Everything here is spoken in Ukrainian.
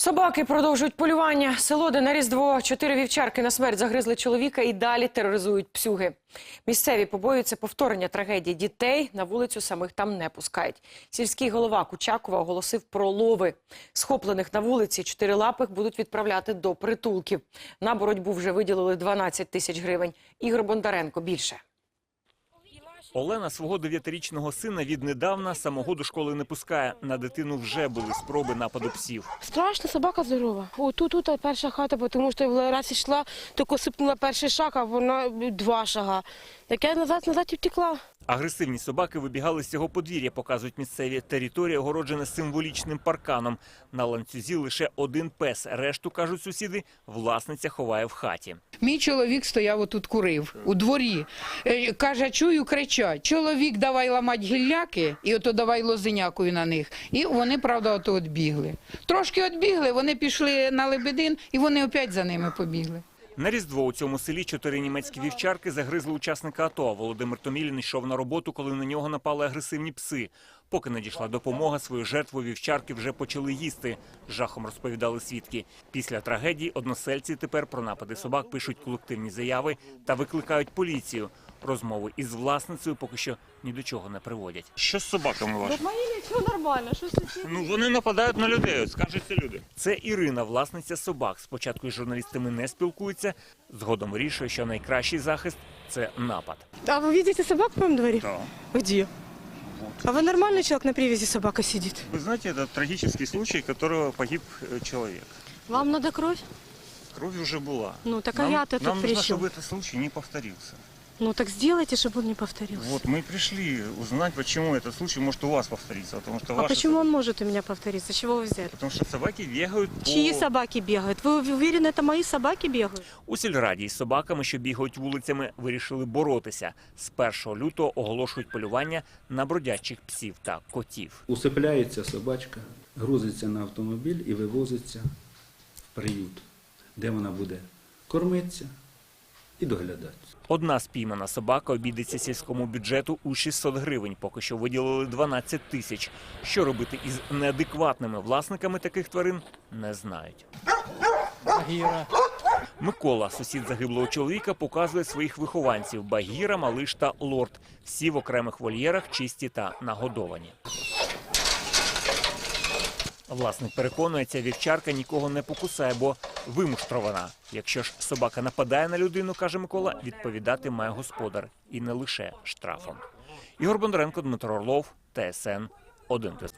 Собаки продовжують полювання. Село, де на Різдво чотири вівчарки на смерть загризли чоловіка і далі тероризують псюги. Місцеві побоюються повторення трагедії дітей. На вулицю самих там не пускають. Сільський голова Кучакова оголосив про лови. Схоплених на вулиці чотирилапих будуть відправляти до притулків. На боротьбу вже виділили 12 тисяч гривень. Ігор Бондаренко більше. Олена свого дев'ятирічного сина віднедавна самого до школи не пускає. На дитину вже були спроби нападу псів. Страшно, собака здорова. О, тут, перша хата, тому що раз йшла, тільки сипнула перший шаг, а вона два шага. Так я назад, назад і втекла. Агресивні собаки вибігали з цього подвір'я, показують місцеві. Територія огороджена символічним парканом. На ланцюзі лише один пес. Решту, кажуть сусіди, власниця ховає в хаті. Мій чоловік стояв отут курив у дворі. Е, Каже, чую, кричать. Чоловік давай ламать гілляки, і ото давай лозинякою на них. І вони, правда, ото відбігли. Трошки відбігли, вони пішли на лебедин, і вони опять за ними побігли. На Різдво у цьому селі чотири німецькі вівчарки загризли учасника АТО. Володимир Томілін йшов на роботу, коли на нього напали агресивні пси. Поки надійшла допомога, свою жертву вівчарки вже почали їсти. З Жахом розповідали свідки. Після трагедії односельці тепер про напади собак пишуть колективні заяви та викликають поліцію. Розмови із власницею поки що ні до чого не приводять. Що з собаками вашими? Мої все нормально, що сусід? Ну вони нападають на людей, скажуться люди. Це Ірина, власниця собак. Спочатку із журналістами не спілкується. Згодом вирішує, що найкращий захист це напад. А вы видите собак в моем дворе? Да. Где? А вы нормальный человек на привязи собака сидит? Вы знаете, это трагический случай, которого погиб э, человек. Вам надо кровь? Кровь уже была. Ну, так а нам, я-то тут нам при нужно, чем? чтобы этот случай не повторился. Ну так сделайте, чтобы он не повторился. Вот мы пришли узнать, почему этот случай может у вас повториться. Потому что а ваши почему собаки- он может у меня повториться? С чего вы взяли? Потому что собаки бегают по... Чьи собаки бегают? Вы уверены, это мои собаки бегают? У сільраді із собаками, що бігають вулицями, вирішили боротися. З 1 лютого оголошують полювання на бродячих псів та котів. Усипляється собачка, грузиться на автомобіль і вивозиться в приют, де вона буде кормитися і доглядатися. Одна спіймана собака обійдеться сільському бюджету у 600 гривень. Поки що виділили 12 тисяч. Що робити із неадекватними власниками таких тварин, не знають. Микола, сусід загиблого чоловіка, показує своїх вихованців – Багіра, Малиш та Лорд. Всі в окремих вольєрах чисті та нагодовані. Власник переконує, ця вівчарка нікого не покусає, бо вимуштрована. Якщо ж собака нападає на людину, каже Микола, відповідати має господар. І не лише штрафом. Ігор Бондаренко, Дмитро Орлов, ТСН 1+.